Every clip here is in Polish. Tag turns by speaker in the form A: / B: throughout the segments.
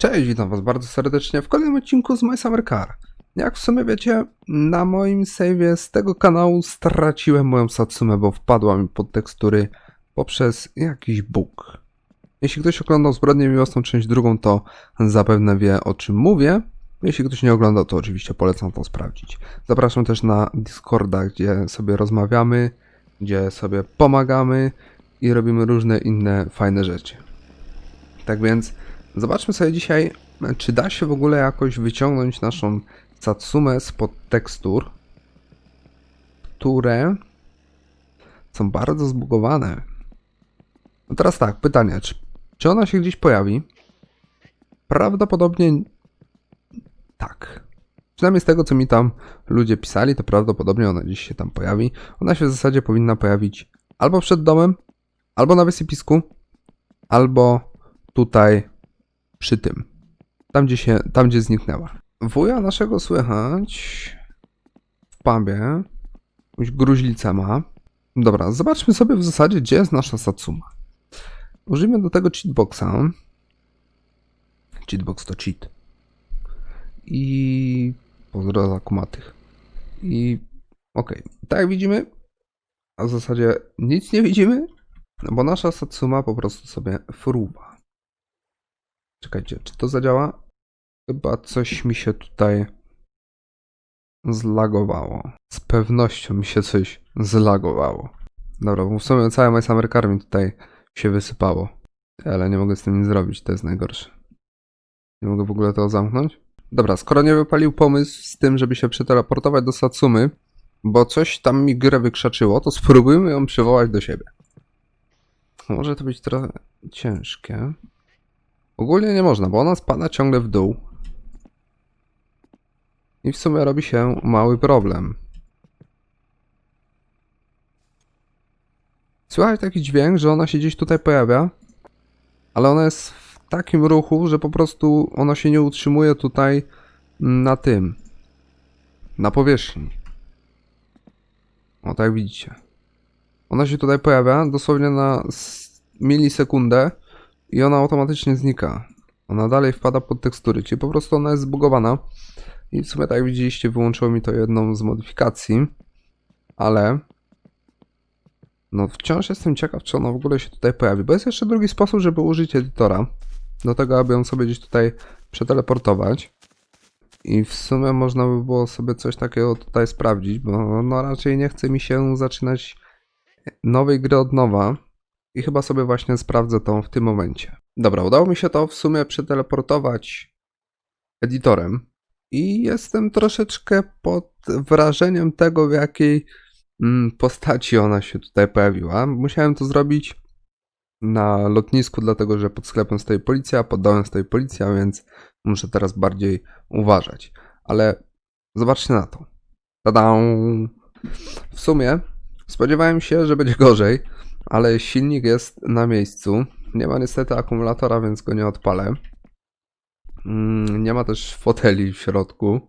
A: Cześć, witam was bardzo serdecznie w kolejnym odcinku z My Summer Car. Jak w sumie wiecie, na moim save'ie z tego kanału straciłem moją Satsumę, bo wpadła mi pod tekstury poprzez jakiś bóg. Jeśli ktoś oglądał Zbrodnię Miłosną część drugą, to zapewne wie o czym mówię. Jeśli ktoś nie oglądał, to oczywiście polecam to sprawdzić. Zapraszam też na Discorda, gdzie sobie rozmawiamy, gdzie sobie pomagamy i robimy różne inne fajne rzeczy. Tak więc zobaczmy sobie dzisiaj, czy da się w ogóle jakoś wyciągnąć naszą Satsumę spod tekstur, które są bardzo zbugowane. No teraz tak, pytanie, czy, czy ona się gdzieś pojawi? Prawdopodobnie tak. Przynajmniej z tego, co mi tam ludzie pisali, to prawdopodobnie ona gdzieś się tam pojawi. Ona się w zasadzie powinna pojawić albo przed domem, albo na wysypisku, albo tutaj przy tym. Tam, gdzie się, tam, gdzie zniknęła. Wuja naszego słychać w pubie. Jakąś gruźlicę ma. Dobra, zobaczmy sobie w zasadzie, gdzie jest nasza Satsuma. Użyjmy do tego cheatboxa. Cheatbox to cheat. I pozdro kumatych. I okej, tak jak widzimy, a w zasadzie nic nie widzimy, no bo nasza Satsuma po prostu sobie fruwa. Czekajcie, czy to zadziała? Chyba coś mi się tutaj zlagowało. Z pewnością mi się coś zlagowało. Dobra, bo w sumie całe My Summer Car mi tutaj się wysypało. Ale nie mogę z tym nic zrobić, to jest najgorsze. Nie mogę w ogóle tego zamknąć? Dobra, skoro nie wypalił pomysł z tym, żeby się przeteleportować do Satsumy, bo coś tam mi grę wykrzaczyło, to spróbujmy ją przywołać do siebie. Może to być trochę ciężkie. Ogólnie nie można, bo ona spada ciągle w dół. I w sumie robi się mały problem. Słychać taki dźwięk, że ona się gdzieś tutaj pojawia, ale ona jest w takim ruchu, że po prostu ona się nie utrzymuje tutaj na tym, na powierzchni. O, tak widzicie. Ona się tutaj pojawia dosłownie na milisekundę i ona automatycznie znika. Ona dalej wpada pod tekstury, czyli po prostu ona jest zbugowana. I w sumie tak jak widzieliście, wyłączyło mi to jedną z modyfikacji, ale no wciąż jestem ciekaw, czy ona w ogóle się tutaj pojawi, bo jest jeszcze drugi sposób, żeby użyć edytora do tego, aby ją sobie gdzieś tutaj przeteleportować. I w sumie można by było sobie coś takiego tutaj sprawdzić, bo no raczej nie chce mi się zaczynać nowej gry od nowa. I chyba sobie właśnie sprawdzę to w tym momencie. Dobra, udało mi się to w sumie przeteleportować edytorem. I jestem troszeczkę pod wrażeniem tego, w jakiej mm, postaci ona się tutaj pojawiła. Musiałem to zrobić na lotnisku, dlatego że pod sklepem stoi policja, pod domem stoi policja, więc muszę teraz bardziej uważać. Ale zobaczcie na to. Tada! W sumie spodziewałem się, że będzie gorzej, ale silnik jest na miejscu. Nie ma niestety akumulatora, więc go nie odpalę. Mm, Nie ma też foteli w środku.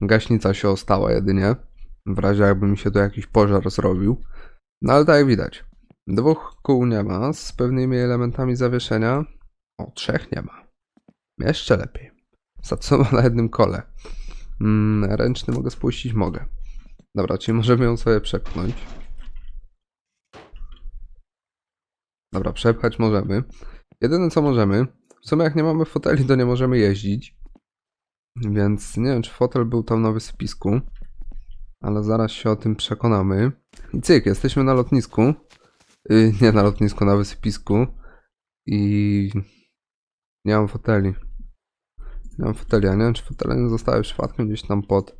A: Gaśnica się ostała jedynie. W razie jakby mi się tu jakiś pożar zrobił. No ale tak jak widać. Dwóch kół nie ma z pewnymi elementami zawieszenia. O, trzech nie ma. Jeszcze lepiej. Satsuma na jednym kole. Mm, ręczny mogę spuścić? Mogę. Dobra, czyli możemy ją sobie przepchnąć. Dobra, przepchać możemy. Jedyne co możemy, w sumie jak nie mamy foteli, to nie możemy jeździć. Więc nie wiem, czy fotel był tam na wysypisku. Ale zaraz się o tym przekonamy. I cyk, jesteśmy na lotnisku. Yy, nie na lotnisku, na wysypisku. I nie mam foteli. Nie mam foteli, a nie wiem, czy fotele nie zostały przypadkiem gdzieś tam pod,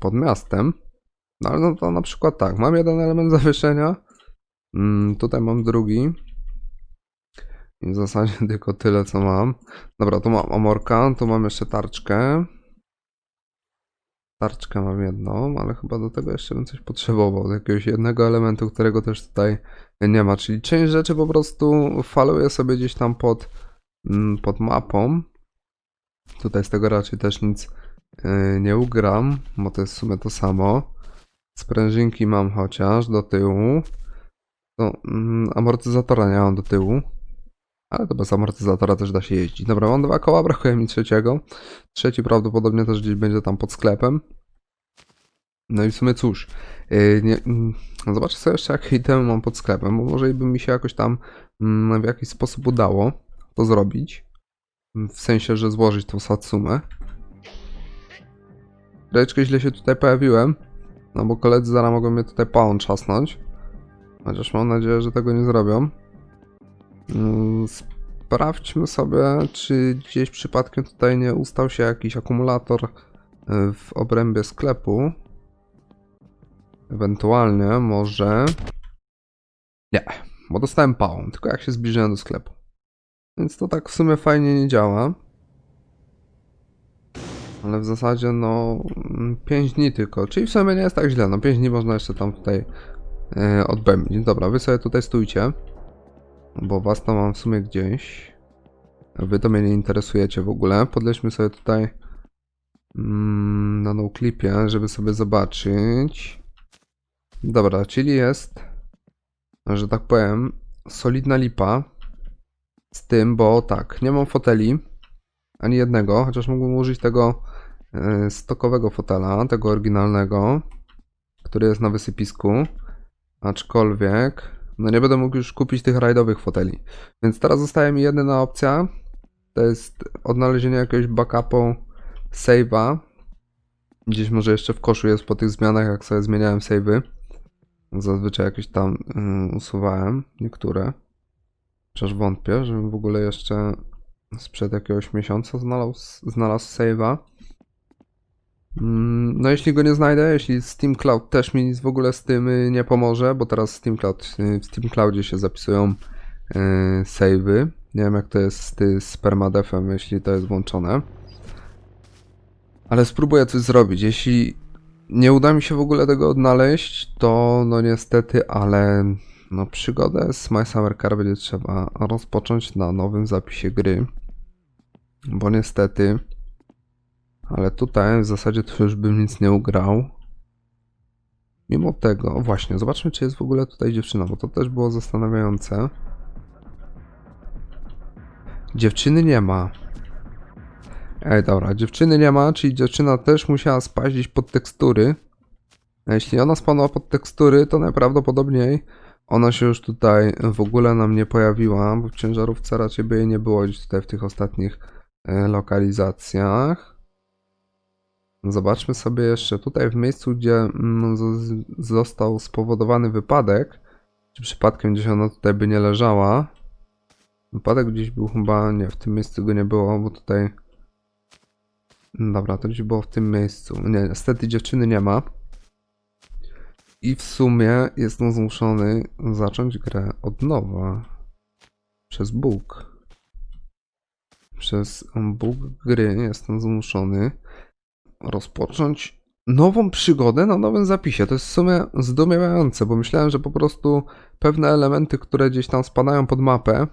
A: pod miastem. No ale no to na przykład tak, mam jeden element zawieszenia. Mm, tutaj mam drugi. I w zasadzie tylko tyle, co mam. Dobra, tu mam amorka, tu mam jeszcze tarczkę. Tarczkę mam jedną, ale chyba do tego jeszcze bym coś potrzebował. Jakiegoś jednego elementu, którego też tutaj nie ma. Czyli część rzeczy po prostu faluję sobie gdzieś tam pod, mm, pod mapą. Tutaj z tego raczej też nic yy, nie ugram, bo to jest w sumie to samo. Sprężynki mam chociaż do tyłu. To, mm, amortyzatora nie mam do tyłu. Ale to bez amortyzatora też da się jeździć. Dobra, mam dwa koła, brakuje mi trzeciego. Trzeci prawdopodobnie też gdzieś będzie tam pod sklepem. No i w sumie cóż, yy, nie, mm, zobaczę sobie jeszcze jakie itemy mam pod sklepem, bo może by mi się jakoś tam mm, w jakiś sposób udało to zrobić. W sensie, że złożyć tą Satsumę. Troszeczkę źle się tutaj pojawiłem, no bo koledzy zaraz mogą mnie tutaj pałą trzasnąć. Chociaż mam nadzieję, że tego nie zrobią. Mm, Sprawdźmy sobie, czy gdzieś przypadkiem tutaj nie ustał się jakiś akumulator y, w obrębie sklepu. Ewentualnie może. Nie, bo dostałem pałą, tylko jak się zbliżyłem do sklepu. Więc to tak w sumie fajnie nie działa. Ale w zasadzie no 5 dni tylko, czyli w sumie nie jest tak źle, no 5 dni można jeszcze tam tutaj yy, odbębnić. Dobra, wy sobie tutaj stójcie, bo was to mam w sumie gdzieś. Wy to mnie nie interesujecie w ogóle. Podlećmy sobie tutaj mm, na noclipie, żeby sobie zobaczyć. Dobra, czyli jest, że tak powiem, solidna lipa z tym, bo tak, nie mam foteli, ani jednego, chociaż mógłbym użyć tego e, stokowego fotela, tego oryginalnego, który jest na wysypisku, aczkolwiek no nie będę mógł już kupić tych rajdowych foteli. Więc teraz zostaje mi jedyna opcja, to jest odnalezienie jakiegoś backupu save'a. Gdzieś może jeszcze w koszu jest po tych zmianach, jak sobie zmieniałem save'y. Zazwyczaj jakieś tam y, usuwałem niektóre. Chociaż wątpię, żebym w ogóle jeszcze sprzed jakiegoś miesiąca znalazł, znalazł save'a. Mm, No jeśli go nie znajdę, jeśli Steam Cloud też mi w ogóle z tym y, nie pomoże, bo teraz Steam Cloud, y, w Steam Cloudzie się zapisują y, save'y. Nie wiem jak to jest z permadefem, jeśli to jest włączone. Ale spróbuję coś zrobić. Jeśli nie uda mi się w ogóle tego odnaleźć, to no niestety, ale no przygodę z My Summer Car będzie trzeba rozpocząć na nowym zapisie gry. Bo niestety, ale tutaj w zasadzie to już bym nic nie ugrał. Mimo tego, właśnie, zobaczmy czy jest w ogóle tutaj dziewczyna, bo to też było zastanawiające. Dziewczyny nie ma. Ej, dobra, dziewczyny nie ma, czyli dziewczyna też musiała spaść gdzieś pod tekstury. A jeśli ona spadła pod tekstury, to najprawdopodobniej ona się już tutaj w ogóle nam nie pojawiła, bo w ciężarówce raczej by jej nie było gdzieś tutaj w tych ostatnich e, lokalizacjach. Zobaczmy sobie jeszcze tutaj w miejscu, gdzie mm, został spowodowany wypadek, czy przypadkiem gdzieś ona tutaj by nie leżała. Wypadek gdzieś był chyba, nie, w tym miejscu go nie było, bo tutaj... Dobra, to gdzieś było w tym miejscu. Nie, niestety dziewczyny nie ma. I w sumie jestem zmuszony zacząć grę od nowa. Przez Bóg. Przez Bóg gry jestem zmuszony rozpocząć nową przygodę na nowym zapisie. To jest w sumie zdumiewające, bo myślałem, że po prostu pewne elementy, które gdzieś tam spadają pod mapę,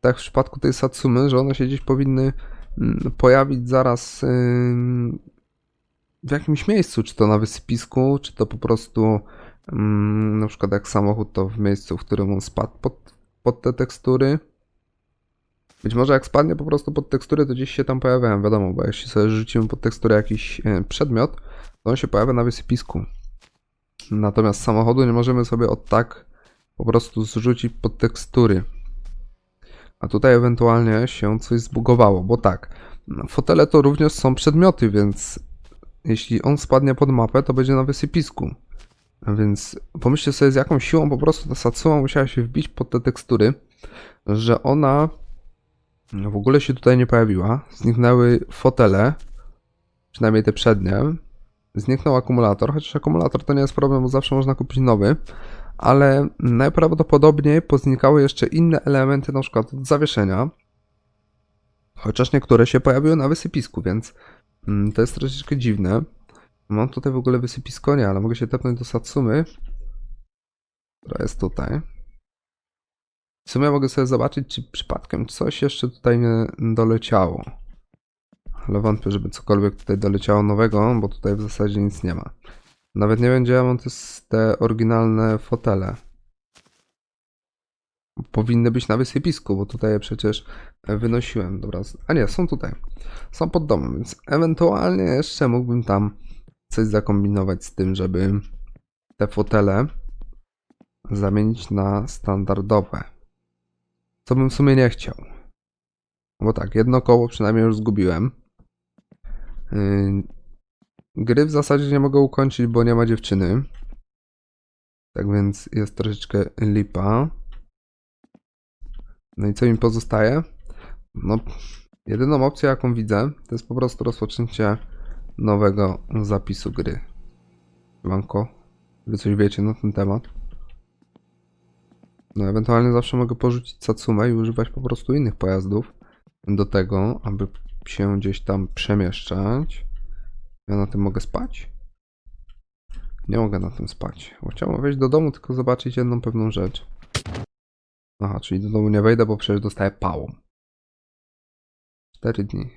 A: tak w przypadku tej Satsumy, że one się gdzieś powinny mm, pojawić zaraz w jakimś miejscu, czy to na wysypisku, czy to po prostu na przykład jak samochód, to w miejscu, w którym on spadł pod, pod te tekstury. Być może jak spadnie po prostu pod tekstury, to gdzieś się tam pojawiają, wiadomo, bo jeśli sobie rzucimy pod teksturę jakiś e, przedmiot, to on się pojawia na wysypisku. Natomiast samochodu nie możemy sobie od tak po prostu zrzucić pod tekstury. A tutaj ewentualnie się coś zbugowało, bo tak, fotele to również są przedmioty, więc jeśli on spadnie pod mapę, to będzie na wysypisku. Więc pomyślcie sobie, z jaką siłą po prostu ta Satsuma musiała się wbić pod te tekstury, że ona w ogóle się tutaj nie pojawiła. Zniknęły fotele, przynajmniej te przednie. Zniknął akumulator, chociaż akumulator to nie jest problem, bo zawsze można kupić nowy. Ale najprawdopodobniej poznikały jeszcze inne elementy, na przykład od zawieszenia. Chociaż niektóre się pojawiły na wysypisku, więc mm, to jest troszeczkę dziwne. Mam tutaj w ogóle wysypisko, nie, ale mogę się tepnąć do Satsumy, która jest tutaj. W sumie mogę sobie zobaczyć, czy przypadkiem coś jeszcze tutaj nie doleciało. Ale wątpię, żeby cokolwiek tutaj doleciało nowego, bo tutaj w zasadzie nic nie ma. Nawet nie ja mam te, oryginalne fotele. powinny być na wysypisku, bo tutaj je przecież wynosiłem. Dobra, a nie, są tutaj. Są pod domem, więc ewentualnie jeszcze mógłbym tam coś zakombinować z tym, żeby te fotele zamienić na standardowe. Co bym w sumie nie chciał. Bo tak, jedno koło przynajmniej już zgubiłem. Yy, Gry w zasadzie nie mogę ukończyć, bo nie ma dziewczyny. Tak więc jest troszeczkę lipa. No i co mi pozostaje? No, jedyną opcją, jaką widzę, to jest po prostu rozpoczęcie nowego zapisu gry. Manko, wy coś wiecie na ten temat? No, ewentualnie zawsze mogę porzucić Satsumę i używać po prostu innych pojazdów do tego, aby się gdzieś tam przemieszczać. Ja na tym mogę spać? Nie mogę na tym spać. Bo chciałbym wejść do domu, tylko zobaczyć jedną pewną rzecz. Aha, czyli do domu nie wejdę, bo przecież dostaję pałą. Cztery dni.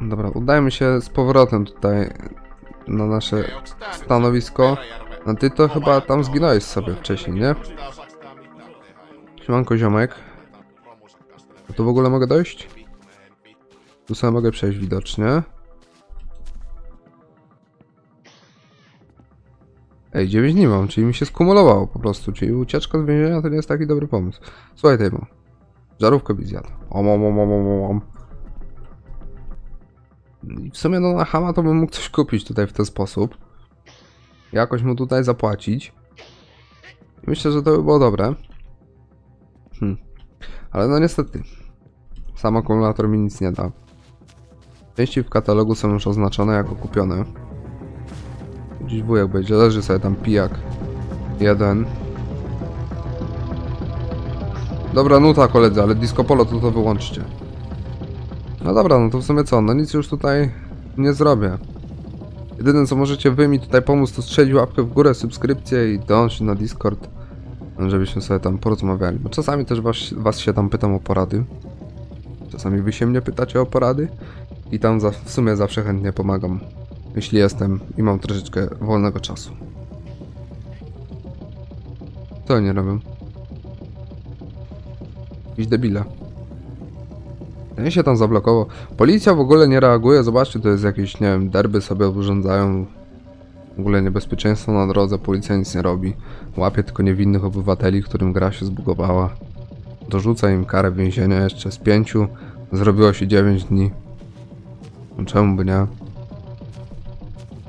A: Dobra, udajmy się z powrotem tutaj na nasze stanowisko. No ty to chyba tam zginąłeś sobie wcześniej, nie? Siemanko ziomek. A tu w ogóle mogę dojść? Tu sobie mogę przejść widocznie. Ej, 9 dni mam, czyli mi się skumulowało po prostu, czyli ucieczka z więzienia to nie jest taki dobry pomysł. Słuchaj Tejmo, żarówkę byś zjadł. Om, om, om, om, om, om. I w sumie no na Hama to bym mógł coś kupić tutaj w ten sposób. Jakoś mu tutaj zapłacić. Myślę, że to by było dobre. Hmm. Ale no niestety. Sam akumulator mi nic nie da. Części w katalogu są już oznaczone jako kupione. Dziś wujek będzie, leży sobie tam pijak. Jeden. Dobra nuta koledzy, ale disco polo to to wyłączcie. No dobra, no to w sumie co, no nic już tutaj nie zrobię. Jedyne co możecie wy mi tutaj pomóc to strzelić łapkę w górę, subskrypcję i dołączyć na Discord, żebyśmy sobie tam porozmawiali. Bo czasami też was, was się tam pytam o porady. Czasami wy się mnie pytacie o porady i tam za, w sumie zawsze chętnie pomagam, jeśli jestem i mam troszeczkę wolnego czasu. Co oni robią? Jakiś debile. Ja się tam zablokował. Policja w ogóle nie reaguje. Zobaczcie, to jest jakieś, nie wiem, derby sobie urządzają. W ogóle niebezpieczeństwo na drodze. Policja nic nie robi. Łapie tylko niewinnych obywateli, którym gra się zbugowała. Dorzuca im karę więzienia jeszcze z pięciu. Zrobiło się 9 dni. No Czemu by nie?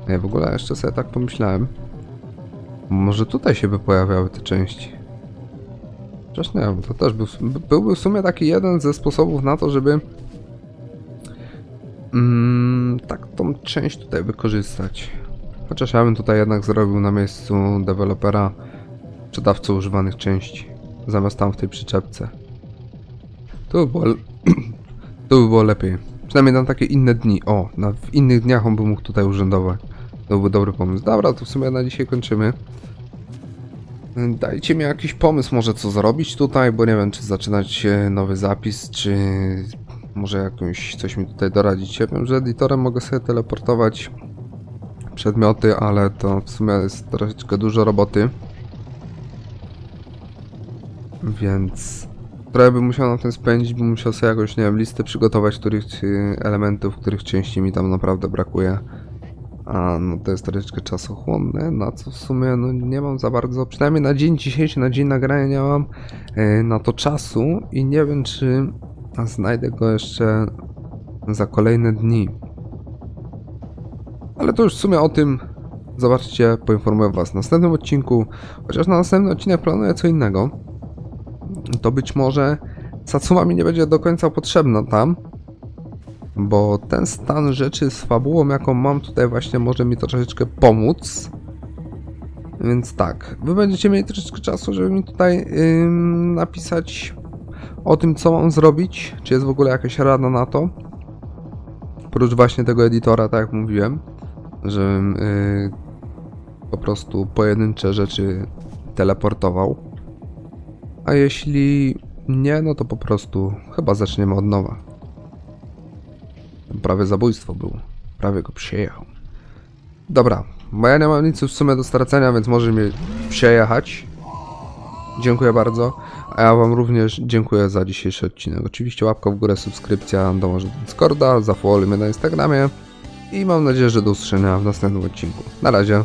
A: Ja w ogóle jeszcze sobie tak pomyślałem. Może tutaj się by pojawiały te części. Chociaż nie, bo to też był, byłby w sumie taki jeden ze sposobów na to, żeby mm, tak tą część tutaj wykorzystać. Chociaż ja bym tutaj jednak zrobił na miejscu dewelopera sprzedawcę używanych części, zamiast tam w tej przyczepce. To by było, to by było lepiej. Przynajmniej na takie inne dni. O, na, w innych dniach on by mógł tutaj urzędować. To byłby dobry pomysł. Dobra, to w sumie na dzisiaj kończymy. Dajcie mi jakiś pomysł, może co zrobić tutaj, bo nie wiem, czy zaczynać e, nowy zapis, czy może jakąś coś mi tutaj doradzić. Ja wiem, że editorem mogę sobie teleportować przedmioty, ale to w sumie jest troszeczkę dużo roboty. Więc trochę bym musiał na tym spędzić, bym musiał sobie jakoś, nie wiem, listę przygotować, których e, elementów, których części mi tam naprawdę brakuje. A no to jest troszeczkę czasochłonne, na co w sumie no nie mam za bardzo, przynajmniej na dzień dzisiejszy, na dzień nagrania nie mam e, na to czasu i nie wiem czy znajdę go jeszcze za kolejne dni. Ale to już w sumie o tym zobaczcie, poinformuję was w następnym odcinku, chociaż na następny odcinek planuję co innego. To być może Satsuma mi nie będzie do końca potrzebna tam, bo ten stan rzeczy z fabułą, jaką mam tutaj właśnie może mi troszeczkę pomóc. Więc tak, wy będziecie mieli troszeczkę czasu, żeby mi tutaj ym, napisać o tym, co mam zrobić, czy jest w ogóle jakaś rada na to. Oprócz właśnie tego editora, tak jak mówiłem, żebym y, po prostu pojedyncze rzeczy teleportował. A jeśli nie, no to po prostu chyba zaczniemy od nowa. Prawie zabójstwo było. Prawie go przejechał. Dobra, bo ja nie mam nic w sumie do stracenia, więc może mnie przejechać. Dziękuję bardzo. A ja Wam również dziękuję za dzisiejszy odcinek. Oczywiście łapka w górę, subskrypcja, dołącz do Discorda, zafollow mnie na Instagramie i mam nadzieję, że do usłyszenia w następnym odcinku. Na razie.